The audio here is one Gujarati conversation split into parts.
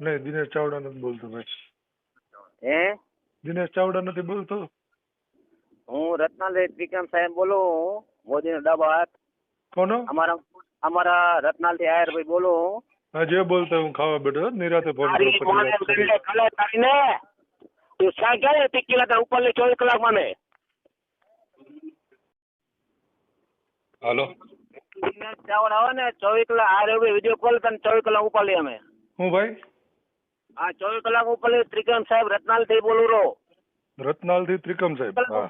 નહીં દિનેશ ચાવડા નથી બોલતો ભાઈ. હે? દિનેશ ચાવડા નથી બોલતો? હું રત્નાલય વિક્રમ સાહેબ બોલું મોદીનો ડાબા હાથ. કોનો? અમારા અમારા રત્નાલય આયર ભાઈ બોલું હા. જે બોલતો હું ખાવા બેઠો નિરાતે ફોન તારી કરો માને પછી વાત કરીએ. કલે તારીને? તું શા ક્યારે ટીકી લાતા ઉપરલી ચોવીસ કલાક માને? હાલો. દિનેશ ચાવડા આવે ને ચોવીસ કલાક આયરભાઈ વીડિયો કોલ તને ચોવીસ કલાક ઉપરલી અમે. હું ભાઈ? હા ચોવીસ કલાક ઉપર ત્રિકમ સાહેબ રત્નાલથી બોલું રો રત્નાલથી ત્રિકમ સાહેબ હા.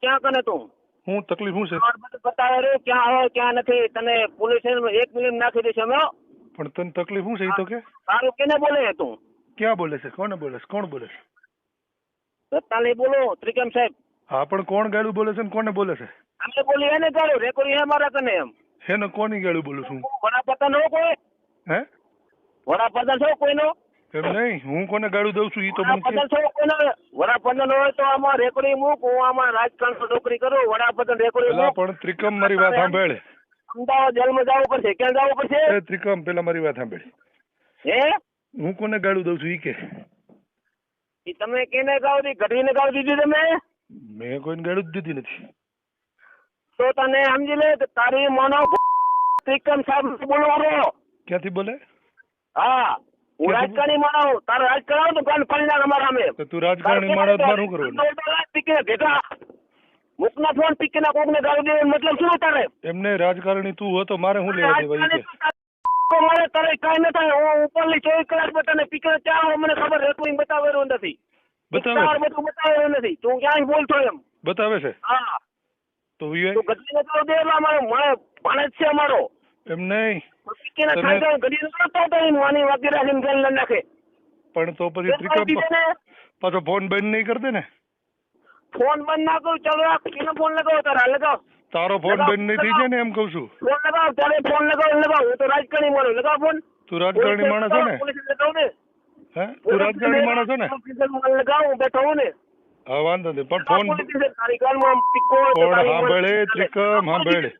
ક્યાં કને તું? હું તકલીફ શું છે? બતાવે રે ક્યાં હોય ક્યાં નથી. તને પોલીસ એક મિનિટ નાખી દેશે અમે પણ તને તકલીફ શું છે એ તો કે? તારું કેને બોલે છે તું? ક્યાં બોલે છે? કોને બોલે છે? કોણ બોલે છે? રત્નાલય બોલો ત્રિકમ સાહેબ. હા પણ કોણ ગાડું બોલે છે ને કોને બોલે છે? અમે બોલી એને ગાડું રેકોર્ડિંગ હે મારા કને એમ. હેને કોની ગાડું બોલું છું વડાપ્રધાન હો કોઈ? હે? વડાપ્રધાન છો કોઈનો? એમ નહીં? હું કોને ગાળું દઉં છું? એ તો મને વડાપ્રધાન હોય તો આમાં રેકોર્ડી મૂક હું આમાં રાજકારણ નોકરી કરું વડાપ્રધાન રેકોર્ડી મૂક. પણ ત્રિકમ મારી વાત સાંભળે. અમદાવાદ જેલમાં જવું પડશે ક્યાં જવું પડશે? એ ત્રિકમ પેલા મારી વાત સાંભળે. હે? હું કોને ગાળું દઉં છું ઈ કે. ઈ તમે કેને ગાવ દી ગઢવીને ગાવ દીધી તમે? મેં કોઈને ગાળું જ દીધી નથી. તો તને સમજી લે તારી મનો ત્રિકમ સાહેબ બોલવાનો. ક્યાંથી બોલે? હા. હું રાજકારણી માનો તારે રાજકારણ તો કાન પડી અમારા સામે. તો તું રાજકારણી માણસ માર શું કરવાનું? ભેગા? મુકના ફોન પીકીના કોકને ગાળી દેવાનો મતલબ શું તારે? એમને રાજકારણી તું હો તો મારે શું લેવા દેવા છે મારે તારે કઈ ન થાય. હું ઉપરલી ચોવીસ કલાક બતાને પીકીને હોય મને ખબર રેકોર્ડિંગ બતાવેલું નથી. બતાવે બધું બતાવેલું નથી. તું ક્યાંય બોલતો એમ. બતાવે છે? હા. તો ગતિ તું ગઢવીને તો દે અમારો મારે ભાણેજ છે અમારો. એમ નહીં. પણ તો પછી ત્રિકમ પાછો ફોન બંધ નહીં કરતે ને. ફોન બંધ ના કરું ચાલો આ ફોન લગાવો તારા લગાવ. તારો ફોન બંધ નહીં થઈ જાય ને એમ કઉ છું. ફોન લગાવ ત્યારે ફોન લગાવ લગાવ. હું તો રાજકારણી મારો લગાવ ફોન. તું રાજકારણી માણસ છે ને? હે? તું રાજકારણી માણસ છે ને? લગાવ બેઠો હું ને. હા વાંધો નહીં. પણ ફોન તારી તારી સાંભળે ત્રિકમ સાંભળે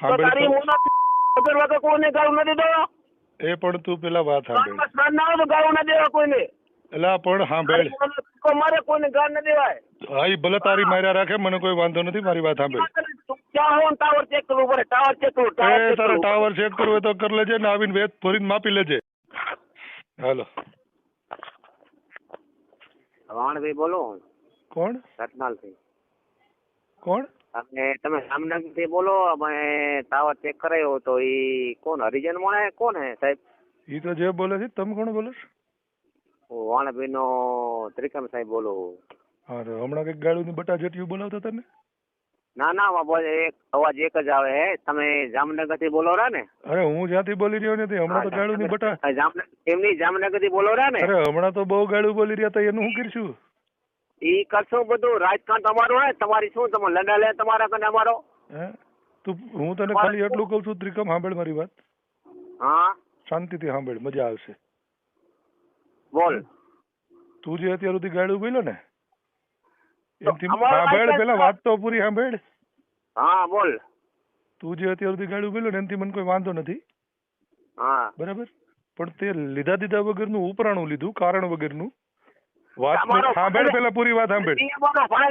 તો તારી ગાળું નથી દેવા? એ પણ તું પેલા વાત સાંભળ. સ્નાન ના તો ગાળું ના દેવા કોઈને? એલા પણ સાંભળ. તારી મોનાનો પિક્કો મારે કોઈને ગાળ ના દેવાય. હા ઈ ભલે તારી માર્યા રાખે મને કોઈ વાંધો નથી મારી વાત સાંભળ. તું ક્યાં ટાવર ચેક કરવું પડે? ટાવર ચેક કરવું ટાવર ચેક તારે ટાવર ચેક કરવું હોય તો કરી લેજે ને આવીને વેત ભરીને માપી લેજે. હાલો. વાણભાઈ બોલો. કોણ? રત્નાલથી કોણ? અને તમે જામનગરથી બોલો અમે ટાવર ચેક કરાયો તો ઈ કોણ હરિજન મોણે કોણ હે સાહેબ? ઈ તો જે બોલે છે તમે કોણ બોલો છો? વાણભાઈ નો ત્રિકમ સાહેબ બોલો હા તો હમણાં કંઈકની બટા જેટલું બોલાવતા તમે ના? ના અવાજ એક અવાજ એક જ આવે હે. તમે જામનગરથી બોલો રહ્યા ને? અરે હું જ્યાંથી બોલી રહ્યો નથી હમણાં તો ગાળુની બટા હા, જામનગર એમની જામનગરથી બોલો રહ્યા ને? અરે હમણાં તો બહુ ગાડું બોલી રહ્યા હતા એનું શું કરશું? ઈ કરશો બધું. રાજકારણ તમારું હે તમારી શું? તમે લડા લે તમારા કને અમારો. હે? તું હું તને ખાલી એટલું કહું છું ત્રિકમ સાંભળ મારી વાત. હા? શાંતિથી સાંભળ મજા આવશે. બોલ. તું જે અત્યાર સુધી ગાળું બોલ્યો ને એમથી સાંભળ પેલા વાત તો પૂરી સાંભળ. હા બોલ. તું જે અત્યાર સુધી ગાળું બોલ્યો ને એમથી મને કોઈ વાંધો નથી. હા. બરાબર? પણ તે લીધા દીધા વગરનું ઉપરાણું લીધું કારણ વગરનું. સાંભળ પેલા પૂરી વાત સાંભળ. ઈ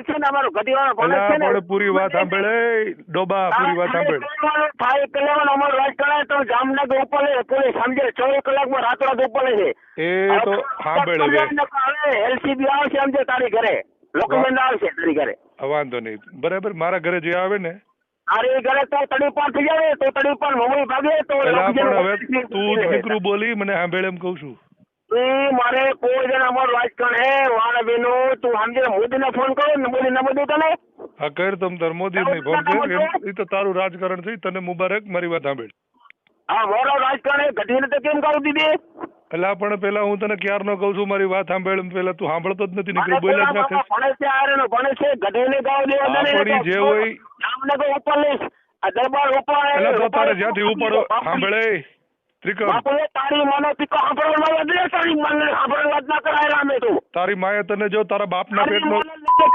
છે ને અમારો ગઢીવાળો ભણેજ છે ને. પૂરી વાત સાંભળ એ ડોબા પૂરી વાત સાંભળ. થાય કલ્યાણ અમારું રાજકારણ તો જામનગર ઉપર લે પોલીસ સમજે ચોવીસ કલાકમાં રાતોરાત ઉપર લે છે. એ તો સાંભળ હવે એલસીબી આવશે સમજે તારી ઘરે. આવશે તારી ઘરે. વાંધો નહીં. બરાબર મારા ઘરે જે આવે ને તારી ઘરે તો તડી પાર થઈ જાય તો તડી પાર મમ્મી ભાગે તો પણ તું દીકરું બોલી મને સાંભળે એમ કઉ છું. ઈ મારે કોઈ જણ અમારું રાજકારણ હે વાળા બેનો તું સમજે મોદીને ફોન કરો ને મોદી ન બધું તને હા કર તમ તાર મોદી ને ફોન કર એ તો તારું રાજકારણ છે તને મુબારક મારી વાત સાંભળ. હા મારો રાજકારણ ગઢવીને તો કેમ કરું દીદી? પેલા પણ પેલા હું તને ક્યારનો કહું છું મારી વાત સાંભળ પેલા તું સાંભળતો જ નથી નીકળી બોલ્યા જ રાખે ભણે છે આરે ભણે છે ગઢવીને ગાવ દેવા ઈ જે હોય જામનગર ઉપર લઈશ. આ દરબાર ઉપર એટલે તો તારે જ્યાંથી ઉપર સાંભળે. બાપુએ તારી મને પીકો સાંભળવા ના દે તારી મને સાંભળવા જ ના કરાય રામે તું. તારી માએ તને જો તારા બાપના મને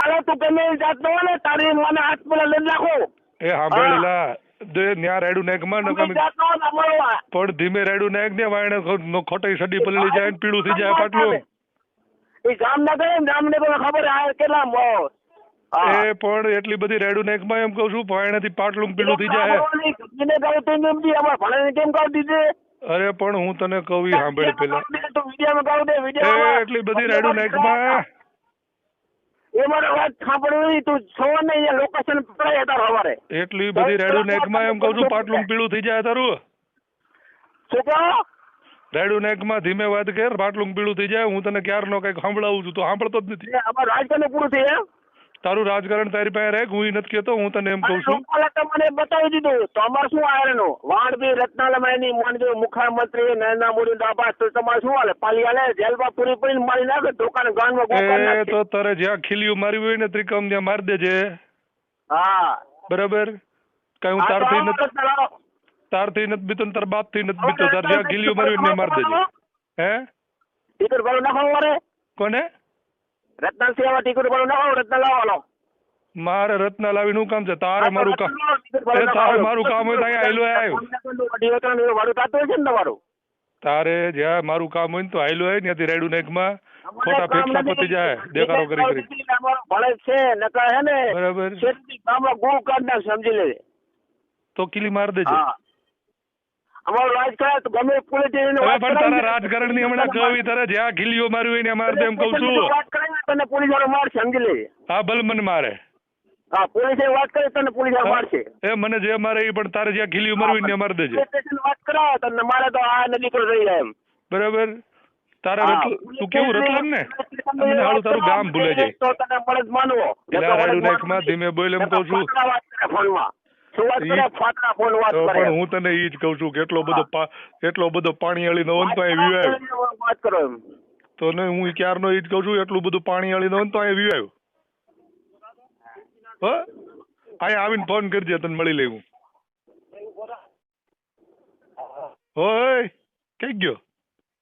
કાલે તું કેમે ને તારી મને હાથ પેલા લઈ નાખો એ સાંભળેલા. દે ન્યા રેડું નકામી પણ ધીમે રેડું નાખ ને વાયણે ખો- ખોટાઈ સડી પલળી જાય ને પીળું થઈ જાય પાટલું. એ જામનગર ને જામનગર ખબર આ કેટલા મો-. એ પણ એટલી બધી રેડું માં એમ કઉ છું વાયણેથી પાટલું પીળું થઈ જાય. કેમ કહું દીધી? અરે પણ હું તને કહું ઈ સાંભળ પેલા. એટલી બધી રેડું નાખમાં એ મારે વાત સાંભળવી તું છો ને અહીંયા લોકેશન પકડાય તાર હવારે. એટલી બધી રેડું નાખમાં એમ કહું છું પાટલું પીળું થઈ જાય તારું. શું કહો રેડું નાખમાં ધીમે વાત કર પાટલું પીળું થઈ જાય હું તને ક્યારનો કંઈક સંભળાવું છું તો સાંભળતો જ નથી. અમારું રાજકારણ પૂરું થઈ તારું રાજકારણ તારી પાસે રહે હું નથી કેતો હું તને એમ કહું છું. મને બતાવી દીધું તો અમારે શું આયરનું વાણભી રત્નાલમાયની માનજો મુખ્યમંત્રી નરેન્દ્ર મોદી દાબા તો તમારે શું હાલે? પાલી હાલે જેલમાં પૂરી પડીને મારી નાખે દુકાન ગાનમાં એ તો તારે જ્યાં ખીલ્યું મારી હોય ને ત્રિકમ ત્યાં મારી દેજે. હા. બરાબર? કઈ હું તારથી નથી. તારથી નથી બીતો તાર તાર બાપથી નથી બીતો. તાર જ્યાં ખીલ્યું મારી ને મારી દેજે. હે? ટિકિટ ભાઈ નાખો મારે. કોને? રત્નાલ ટિકિટ રત્નાલ લાવવાનો મારે રત્ના લાવીને શું કામ છે? તારે મારું કામ તારે મારું કામ હોય ત્યાં અહીંયા આવ્યો વાળું થતું હશે ને તમારું? તારે જ્યાં મારું કામ હોય ને તો હાલ્યો હોય ત્યાંથી રેડું માં. ખોટા ફેફસા પતી જાય દેખાડો કરી કરી. ભણે છે નકર હે ને બરાબર. ગામમાં ગુરુ કાઢ નાખ સમજી લેજે. તો કિલી માર દેજે. હા. અમારું રાજકારણ ગમે ની હમણાં કવિ તારે જ્યાં ખીલીઓ મારી હોય ને માર એમ કહું છું. વાત કરે તને પોલીસ વાળો મારશે સમજી લેજે હા ભલે મને મારે. હા પોલીસે વાત કરે તને પોલીસ વાળો મારશે. એ મને જે મારે એ પણ તારે જ્યાં ખીલીઓ મારવી ને માર દેજે. વાત કરાવો તને મારે તો આ નદી પર રહી એમ. બરાબર? તારા તું કેવું રતલમ ને? મને હાલું તારું ગામ ભૂલે જાય એટલે નાખમાં ધીમે બોલ એમ કઉ છું. ફોનમાં. પણ હું તને ઈ જ કઉ છું કેટલો બધો એટલો બધો પાણી વાળી નો તો અહીં વિવાય વાત કરો એમ. તો ને હું ક્યારનો ઈ જ કઉ છું એટલું બધું પાણી અળી નો તો અહીં વિવાય હો. અહીંયા આવીને ફોન કરજે તને મળી લઈ હું. ઓય કઈ ગયો?